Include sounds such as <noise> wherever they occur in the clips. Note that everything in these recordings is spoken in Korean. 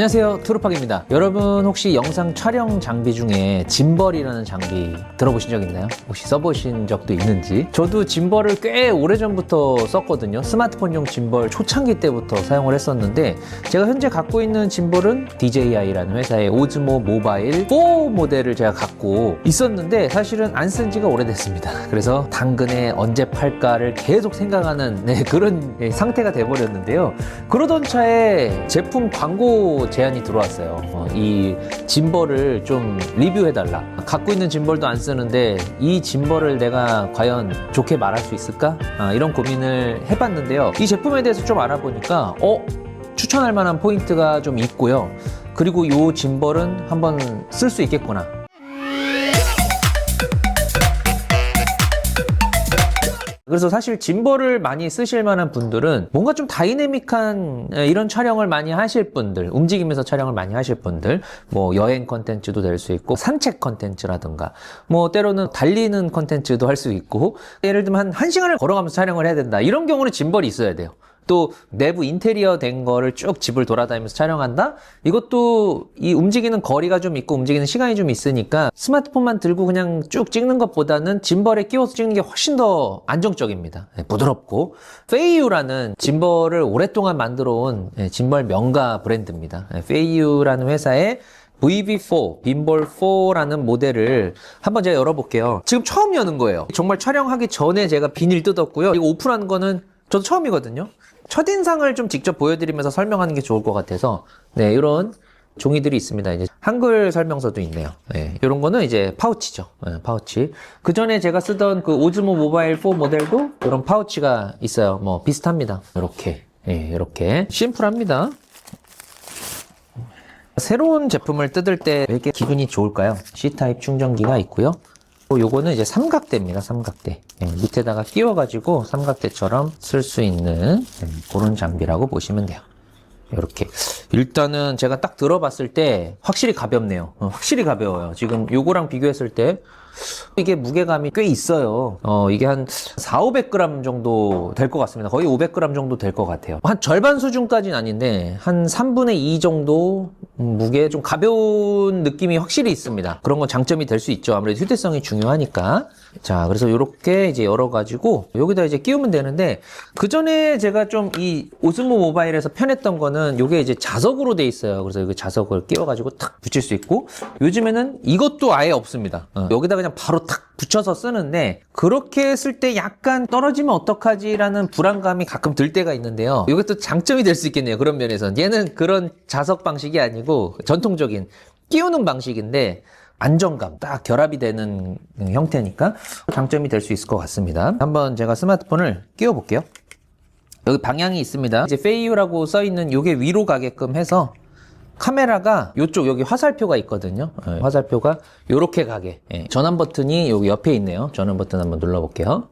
안녕하세요. 투르팍입니다. 여러분 혹시 영상 촬영 장비 중에 짐벌이라는 장비 들어보신 적 있나요? 혹시 써보신 적도 있는지? 저도 짐벌을 꽤 오래전부터 썼거든요. 스마트폰용 짐벌 초창기 때부터 사용을 했었는데 제가 현재 갖고 있는 짐벌은 DJI라는 회사의 오즈모 모바일 4 모델을 제가 갖고 있었는데 사실은 안 쓴 지가 오래됐습니다. <laughs> 그래서 당근에 언제 팔까를 계속 생각하는 네, 그런 예, 상태가 돼버렸는데요. 그러던 차에 제품 광고 제안이 들어왔어요. 어, 이 짐벌을 좀 리뷰해달라. 갖고 있는 짐벌도 안 쓰는데 이 짐벌을 내가 과연 좋게 말할 수 있을까? 아, 이런 고민을 해봤는데요. 이 제품에 대해서 좀 알아보니까 어? 추천할 만한 포인트가 좀 있고요. 그리고 이 짐벌은 한번 쓸 수 있겠구나. 그래서 사실 짐벌을 많이 쓰실 만한 분들은 뭔가 좀 다이내믹한 에, 이런 촬영을 많이 하실 분들, 움직이면서 촬영을 많이 하실 분들, 뭐 여행 컨텐츠도 될 수 있고, 산책 컨텐츠라든가, 뭐 때로는 달리는 컨텐츠도 할 수 있고, 예를 들면 한 1시간을 걸어가면서 촬영을 해야 된다. 이런 경우는 짐벌이 있어야 돼요. 또 내부 인테리어 된 거를 쭉 집을 돌아다니면서 촬영한다? 이것도 이 움직이는 거리가 좀 있고 움직이는 시간이 좀 있으니까 스마트폰만 들고 그냥 쭉 찍는 것보다는 짐벌에 끼워서 찍는 게 훨씬 더 안정적입니다. 네, 부드럽고. 페이유라는 짐벌을 오랫동안 만들어 온 네, 짐벌 명가 브랜드입니다. 네, 페이유라는 회사의 VV4, 빈볼4라는 모델을 한번 제가 열어볼게요. 지금 처음 여는 거예요. 정말 촬영하기 전에 제가 비닐 뜯었고요. 이거 오픈한 거는 저도 처음이거든요. 첫인상을 좀 직접 보여드리면서 설명하는 게 좋을 것 같아서, 네, 이런 종이들이 있습니다. 이제 한글 설명서도 있네요. 네, 이런 거는 이제 파우치죠. 네, 파우치. 그 전에 제가 쓰던 그 오즈모 모바일 4 모델도 이런 파우치가 있어요. 뭐 비슷합니다. 이렇게, 네, 이렇게 심플합니다. 새로운 제품을 뜯을 때 왜 이렇게 기분이 좋을까요? C타입 충전기가 있고요. 또 요거는 이제 삼각대입니다. 삼각대. 예, 밑에다가 끼워가지고 삼각대처럼 쓸 수 있는 예, 그런 장비라고 보시면 돼요. 이렇게 일단은 제가 딱 들어봤을 때 확실히 가볍네요. 어, 확실히 가벼워요. 지금 요거랑 비교했을 때 이게 무게감이 꽤 있어요. 어, 이게 한 4, 500g 정도 될 것 같습니다. 거의 500g 정도 될 것 같아요. 한 절반 수준까지는 아닌데 한 3분의 2 정도 음, 무게 좀 가벼운 느낌이 확실히 있습니다. 그런 건 장점이 될 수 있죠. 아무래도 휴대성이 중요하니까. 자, 그래서 이렇게 이제 열어가지고 여기다 이제 끼우면 되는데 그 전에 제가 좀 이 오스모 모바일에서 편했던 거는 이게 이제 자석으로 돼 있어요. 그래서 그 자석을 끼워가지고 탁 붙일 수 있고 요즘에는 이것도 아예 없습니다. 어, 여기다 그냥 바로 탁 붙여서 쓰는데 그렇게 쓸 때 약간 떨어지면 어떡하지라는 불안감이 가끔 들 때가 있는데요. 이게 또 장점이 될 수 있겠네요. 그런 면에서는 얘는 그런 자석 방식이 아니고 전통적인 끼우는 방식인데 안정감, 딱 결합이 되는 형태니까 장점이 될 수 있을 것 같습니다. 한번 제가 스마트폰을 끼워 볼게요. 여기 방향이 있습니다. 이제 페이유라고 써 있는 요게 위로 가게끔 해서 카메라가 요쪽 여기 화살표가 있거든요. 예, 화살표가 요렇게 가게. 예, 전환 버튼이 여기 옆에 있네요. 전환 버튼 한번 눌러 볼게요.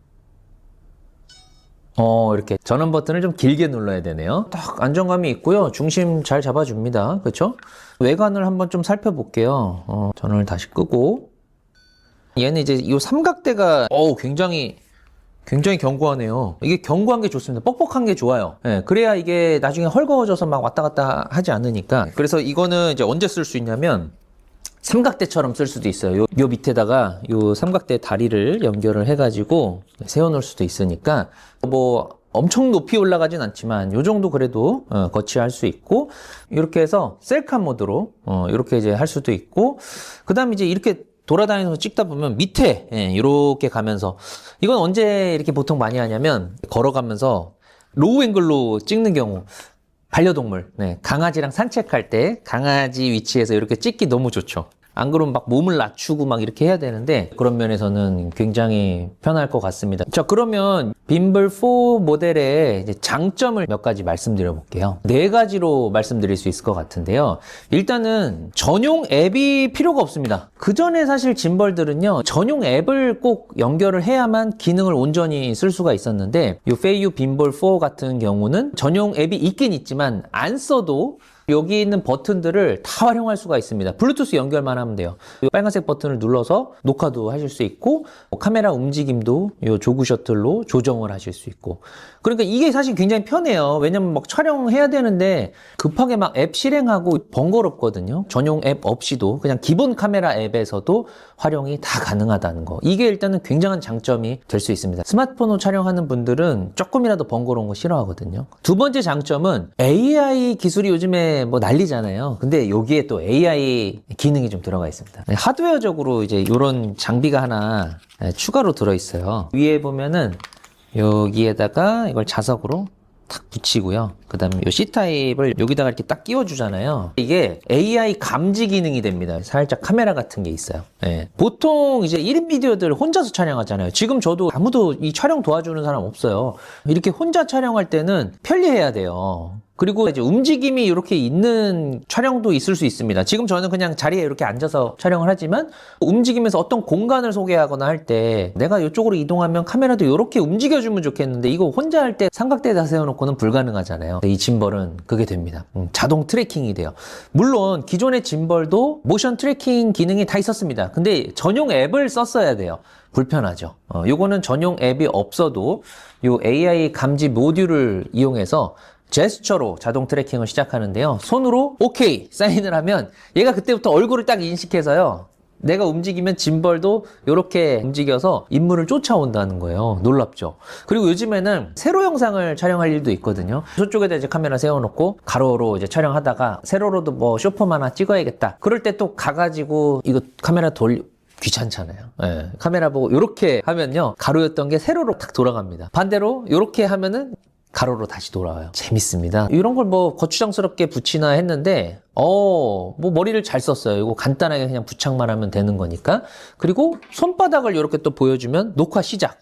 어, 이렇게 전원 버튼을 좀 길게 눌러야 되네요. 딱 안정감이 있고요. 중심 잘 잡아줍니다. 그렇죠? 외관을 한번 좀 살펴볼게요. 어, 전원을 다시 끄고 얘는 이제 이 삼각대가 어우 굉장히 굉장히 견고하네요. 이게 견고한 게 좋습니다. 뻑뻑한 게 좋아요. 예, 그래야 이게 나중에 헐거워져서 막 왔다 갔다 하지 않으니까. 그래서 이거는 이제 언제 쓸 수 있냐면 삼각대처럼 쓸 수도 있어요. 요, 요 밑에다가 요 삼각대 다리를 연결을 해가지고 세워놓을 수도 있으니까 뭐 엄청 높이 올라가진 않지만 요 정도 그래도 어, 거치할 수 있고 이렇게 해서 셀카 모드로 어, 이렇게 이제 할 수도 있고 그 다음에 이제 이렇게 돌아다니면서 찍다 보면 밑에 예, 이렇게 가면서 이건 언제 이렇게 보통 많이 하냐면 걸어가면서 로우 앵글로 찍는 경우 반려동물, 네, 강아지랑 산책할 때 강아지 위치에서 이렇게 찍기 너무 좋죠. 안 그러면 막 몸을 낮추고 막 이렇게 해야 되는데 그런 면에서는 굉장히 편할 것 같습니다. 자, 그러면 빔블 4 모델의 이제 장점을 몇 가지 말씀드려 볼게요. 네 가지로 말씀드릴 수 있을 것 같은데요. 일단은 전용 앱이 필요가 없습니다. 그 전에 사실 짐벌들은요, 전용 앱을 꼭 연결을 해야만 기능을 온전히 쓸 수가 있었는데, 이 페이유 빔볼 4 같은 경우는 전용 앱이 있긴 있지만 안 써도 여기 있는 버튼들을 다 활용할 수가 있습니다. 블루투스 연결만 하면 돼요. 이 빨간색 버튼을 눌러서 녹화도 하실 수 있고 뭐 카메라 움직임도 이 조그 셔틀로 조정을 하실 수 있고 그러니까 이게 사실 굉장히 편해요. 왜냐면 막 촬영해야 되는데 급하게 막 앱 실행하고 번거롭거든요. 전용 앱 없이도 그냥 기본 카메라 앱에서도 활용이 다 가능하다는 거. 이게 일단은 굉장한 장점이 될 수 있습니다. 스마트폰으로 촬영하는 분들은 조금이라도 번거로운 거 싫어하거든요. 두 번째 장점은 AI 기술이 요즘에 뭐 난리잖아요. 근데 여기에 또 AI 기능이 좀 들어가 있습니다. 하드웨어적으로 이제 이런 장비가 하나 네, 추가로 들어 있어요. 위에 보면은 여기에다가 이걸 자석으로 탁 붙이고요. 그 다음에 이 C타입을 여기다가 이렇게 딱 끼워주잖아요. 이게 AI 감지 기능이 됩니다. 살짝 카메라 같은 게 있어요. 예. 보통 이제 1인 비디오들 혼자서 촬영하잖아요. 지금 저도 아무도 이 촬영 도와주는 사람 없어요. 이렇게 혼자 촬영할 때는 편리해야 돼요. 그리고 이제 움직임이 이렇게 있는 촬영도 있을 수 있습니다. 지금 저는 그냥 자리에 이렇게 앉아서 촬영을 하지만 움직이면서 어떤 공간을 소개하거나 할 때 내가 이쪽으로 이동하면 카메라도 이렇게 움직여주면 좋겠는데 이거 혼자 할 때 삼각대에다 세워놓고는 불가능하잖아요. 이 짐벌은 그게 됩니다. 음, 자동 트래킹이 돼요. 물론 기존의 짐벌도 모션 트래킹 기능이 다 있었습니다. 근데 전용 앱을 썼어야 돼요. 불편하죠. 어, 요거는 전용 앱이 없어도 요 AI 감지 모듈을 이용해서 제스처로 자동 트래킹을 시작하는데요. 손으로 오케이 사인을 하면 얘가 그때부터 얼굴을 딱 인식해서요. 내가 움직이면 짐벌도 이렇게 움직여서 인물을 쫓아온다는 거예요. 놀랍죠? 그리고 요즘에는 세로 영상을 촬영할 일도 있거든요. 저쪽에다 이제 카메라 세워놓고 가로로 이제 촬영하다가 세로로도 뭐 쇼폼 하나 찍어야겠다. 그럴 때 또 가가지고 이거 카메라 돌 귀찮잖아요. 예, 카메라 보고 이렇게 하면요 가로였던 게 세로로 탁 돌아갑니다. 반대로 이렇게 하면은 가로로 다시 돌아와요. 재밌습니다. 이런 걸 뭐 거추장스럽게 붙이나 했는데, 어, 뭐 머리를 잘 썼어요. 이거 간단하게 그냥 부착만 하면 되는 거니까. 그리고 손바닥을 이렇게 또 보여주면 녹화 시작.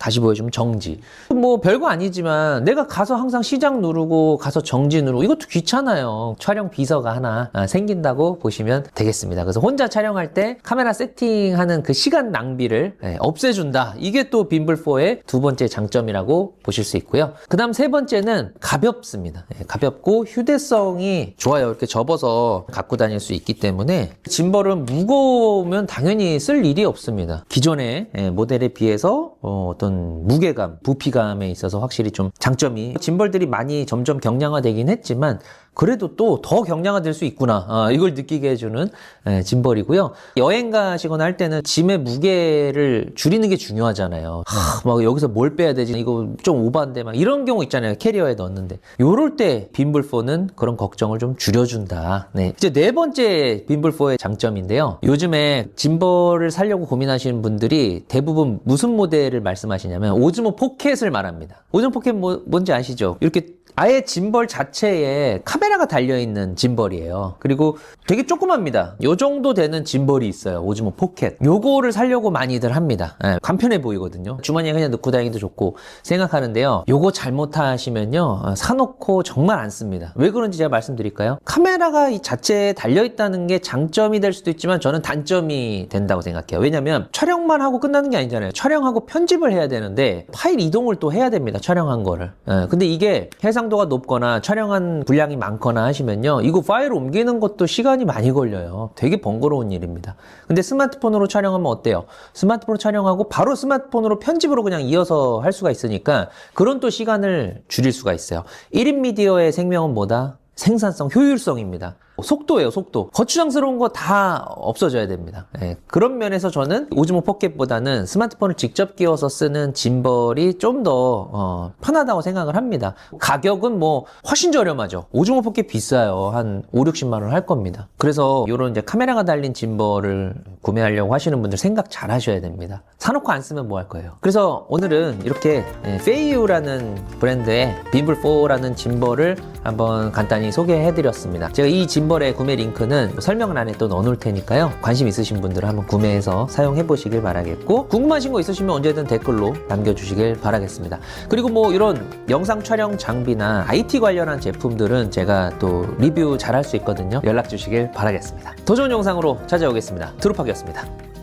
다시 보여주면 정지. 뭐 별거 아니지만 내가 가서 항상 시작 누르고 가서 정지 누르고 이것도 귀찮아요. 촬영 비서가 하나 아, 생긴다고 보시면 되겠습니다. 그래서 혼자 촬영할 때 카메라 세팅하는 그 시간 낭비를 예, 없애준다. 이게 또 빔블4의 두 번째 장점이라고 보실 수 있고요. 그 다음 세 번째는 가볍습니다. 예, 가볍고 휴대성이 좋아요. 이렇게 접어서 갖고 다닐 수 있기 때문에 짐벌은 무거우면 당연히 쓸 일이 없습니다. 기존의 예, 모델에 비해서 어, 어떤 무게감, 부피감에 있어서 확실히 좀 장점이 짐벌들이 많이 점점 경량화되긴 했지만 그래도 또 더 경량화될 수 있구나 아, 이걸 느끼게 해주는 예, 짐벌이고요. 여행 가시거나 할 때는 짐의 무게를 줄이는 게 중요하잖아요. 하, 막 여기서 뭘 빼야 되지? 이거 좀 오반데 막 이런 경우 있잖아요. 캐리어에 넣었는데 요럴 때 빔블4는 그런 걱정을 좀 줄여준다. 네. 이제 네 번째 빔블4의 장점인데요. 요즘에 짐벌을 살려고 고민하시는 분들이 대부분 무슨 모델을 말씀하시냐면 오즈모 포켓을 말합니다. 오즈모 포켓 뭐, 뭔지 아시죠? 이렇게 아예 짐벌 자체에 카메라 가 달려있는 짐벌이에요. 그리고 되게 조그맣니다. 요 정도 되는 짐벌이 있어요. 오즈모 포켓. 요거를 살려고 많이들 합니다. 예, 간편해 보이거든요. 주머니에 그냥 넣고 다니기도 좋고 생각하는데요. 요거 잘못하시면요. 어, 사놓고 정말 안 씁니다. 왜 그런지 제가 말씀드릴까요? 카메라가 이 자체에 달려있다는 게 장점이 될 수도 있지만 저는 단점이 된다고 생각해요. 왜냐면 촬영만 하고 끝나는 게 아니잖아요. 촬영하고 편집을 해야 되는데 파일 이동을 또 해야 됩니다. 촬영한 거를. 예, 근데 이게 해상도가 높거나 촬영한 분량이 많 거나 하시면요. 이거 파일 옮기는 것도 시간이 많이 걸려요. 되게 번거로운 일입니다. 근데 스마트폰으로 촬영하면 어때요? 스마트폰으로 촬영하고 바로 스마트폰으로 편집으로 그냥 이어서 할 수가 있으니까 그런 또 시간을 줄일 수가 있어요. 1인 미디어의 생명은 뭐다? 생산성, 효율성입니다. 속도예요, 속도. 거추장스러운 거 다 없어져야 됩니다. 예, 그런 면에서 저는 오즈모 포켓보다는 스마트폰을 직접 끼워서 쓰는 짐벌이 좀더 어, 편하다고 생각을 합니다. 가격은 뭐 훨씬 저렴하죠. 오즈모 포켓 비싸요. 한 5, 60만 원 할 겁니다. 그래서 이런 이제 카메라가 달린 짐벌을 구매하려고 하시는 분들 생각 잘 하셔야 됩니다. 사놓고 안 쓰면 뭐 할 거예요. 그래서 오늘은 이렇게 예, 페이유라는 브랜드의 빔블4라는 짐벌을 한번 간단히 소개해드렸습니다. 제가 이 짐벌 의 구매 링크는 설명란에 또 넣어놓을 테니까요. 관심 있으신 분들은 한번 구매해서 사용해 보시길 바라겠고 궁금하신 거 있으시면 언제든 댓글로 남겨주시길 바라겠습니다. 그리고 뭐 이런 영상 촬영 장비나 IT 관련한 제품들은 제가 또 리뷰 잘 할 수 있거든요. 연락 주시길 바라겠습니다. 더 좋은 영상으로 찾아오겠습니다. 드루팍이었습니다.